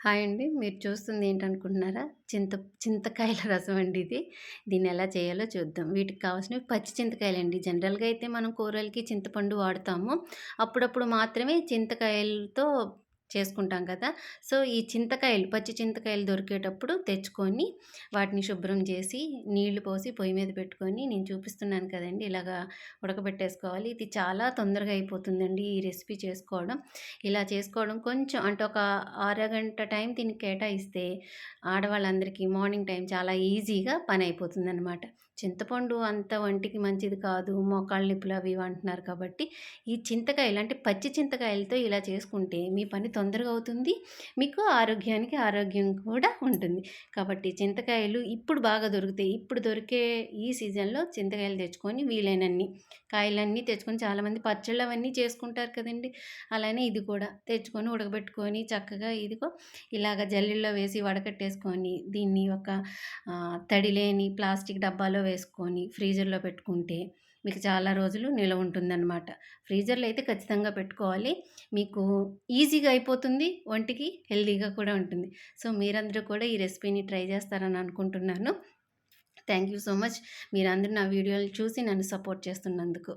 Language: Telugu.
హాయ్ అండి. మీరు చూస్తుంది ఏంటనుకుంటున్నారా? చింత చింతకాయల రసం అండి ఇది. దీన్ని ఎలా చేయాలో చూద్దాం. వీటికి కావాల్సినవి పచ్చి చింతకాయలు అండి జనరల్‌గా అయితే మనం కూరలకి చింతపండు వాడతాము. అప్పుడప్పుడు మాత్రమే చింతకాయలతో చేసుకుంటాం కదా! సో, ఈ చింతకాయలు పచ్చి చింతకాయలు దొరికేటప్పుడు తెచ్చుకొని, వాటిని శుభ్రం చేసి, నీళ్ళు పోసి పొయ్యి మీద పెట్టుకొని నేను చూపిస్తున్నాను కదండీ! ఇలాగా ఉడకబెట్టేసుకోవాలి. ఇది చాలా తొందరగా అయిపోతుందండి ఈ రెసిపీ చేసుకోవడం. ఇలా చేసుకోవడం కొంచెం అంటే ఒక అరగంట టైం దీనికి కేటాయిస్తే ఆడవాళ్ళందరికీ మార్నింగ్ టైం చాలా ఈజీగా పని అయిపోతుందనమాట. చింతపండు అంత వంటికి మంచిది కాదు. మోకాళ్ళ నిప్పులు అవి అంటున్నారు కాబట్టి, ఈ చింతకాయలు అంటే పచ్చి చింతకాయలతో ఇలా చేసుకుంటే మీ పని తొందరగా అవుతుంది. మీకు ఆరోగ్యానికి ఆరోగ్యం కూడా ఉంటుంది. కాబట్టి చింతకాయలు ఇప్పుడు బాగా దొరుకుతాయి. ఇప్పుడు దొరికే ఈ సీజన్‌లో చింతకాయలు తెచ్చుకొని వీలైనన్ని కాయలన్నీ తెచ్చుకొని చాలామంది పచ్చళ్ళు అవన్నీ చేసుకుంటారు కదండీ! అలానే ఇది కూడా తెచ్చుకొని ఉడకబెట్టుకొని చక్కగా ఇదిగో ఇలాగ జల్లిల్లో వేసి వడకట్టేసుకొని దీన్ని ఒక తడిలేని తడి లేని ప్లాస్టిక్ డబ్బాలో వేసుకొని ఫ్రీజర్‌లో పెట్టుకుంటే మీకు చాలా రోజులు నిలవ ఉంటుందన్నమాట ఫ్రీజర్‌లో అయితే ఖచ్చితంగా పెట్టుకోవాలి. మీకు ఈజీగా అయిపోతుంది. ఒంటికి హెల్తీగా కూడా ఉంటుంది. సో, మీరందరూ కూడా ఈ రెసిపీని ట్రై చేస్తారని అనుకుంటున్నాను. Thank you so much. మీరందరూ నా వీడియోలు చూసి నన్ను సపోర్ట్ చేస్తున్నందుకు.